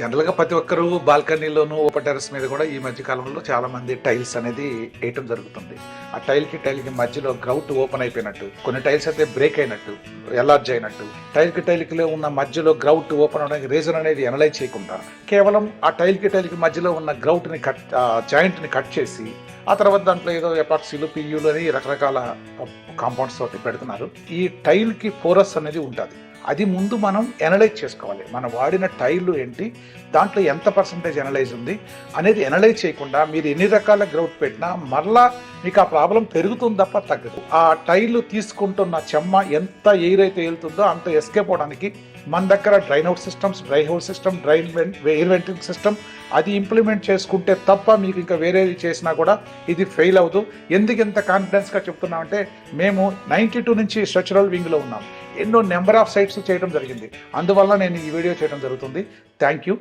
జనరల్గా ప్రతి ఒక్కరూ బాల్కనీలోను ఓపెన్ టెరస్ మీద కూడా ఈ మధ్య కాలంలో చాలా మంది టైల్స్ అనేది వేయటం జరుగుతుంది. ఆ టైల్కి టైల్కి మధ్యలో గ్రౌట్ ఓపెన్ అయిపోయినట్టు కొన్ని టైల్స్ అయితే బ్రేక్ అయినట్టు ఎలార్జ్ అయినట్టు టైల్కి టైల్కి ఉన్న మధ్యలో గ్రౌట్ ఓపెన్ అవడానికి రీజన్ అనేది ఎనలైజ్ చేయకుండా కేవలం ఆ టైల్కి టైల్కి మధ్యలో ఉన్న గ్రౌట్ని కట్ జాయింట్ని కట్ చేసి ఆ తర్వాత దాంట్లో ఏదో ఎపాక్సీలు పియ్యూలు అని రకరకాల కాంపౌండ్స్ తోటి పెడుతున్నారు. ఈ టైల్కి పోరస్ అనేది ఉంటుంది. అది ముందు మనం ఎనలైజ్ చేసుకోవాలి. మనం వాడిన టైర్లు ఏంటి? దాంట్లో ఎంత పర్సంటేజ్ ఎనలైజ్ ఉంది? అనేది ఎనలైజ్ చేయకుండా మీరు ఎన్ని రకాల గ్రౌట్ పెట్టినా మరలా మీకు ఆ ప్రాబ్లం పెరుగుతుంది తప్ప తగ్గదు. ఆ టైర్లు తీసుకుంటున్న చెమ్మ ఎంత ఎయిర్ అయితే వెళ్తుందో అంత ఎస్కేప్ అవడానికి మన దగ్గర drain out systems dry house system drain air venting system అది ఇంప్లిమెంట్ చేసుకుంటే తప్ప మీకు ఇంకా వేరేది చేసినా కూడా ఇది ఫెయిల్ అవ్వదు. ఎందుకు ఇంత కాన్ఫిడెన్స్గా చెప్తున్నామంటే మేము నైంటీ టూ నుంచి స్ట్రక్చరల్ వింగ్లో ఉన్నాం. ఎన్నో నెంబర్ ఆఫ్ సైట్స్ చేయడం జరిగింది. అందువల్ల నేను ఈ వీడియో చేయడం జరుగుతుంది. Thank you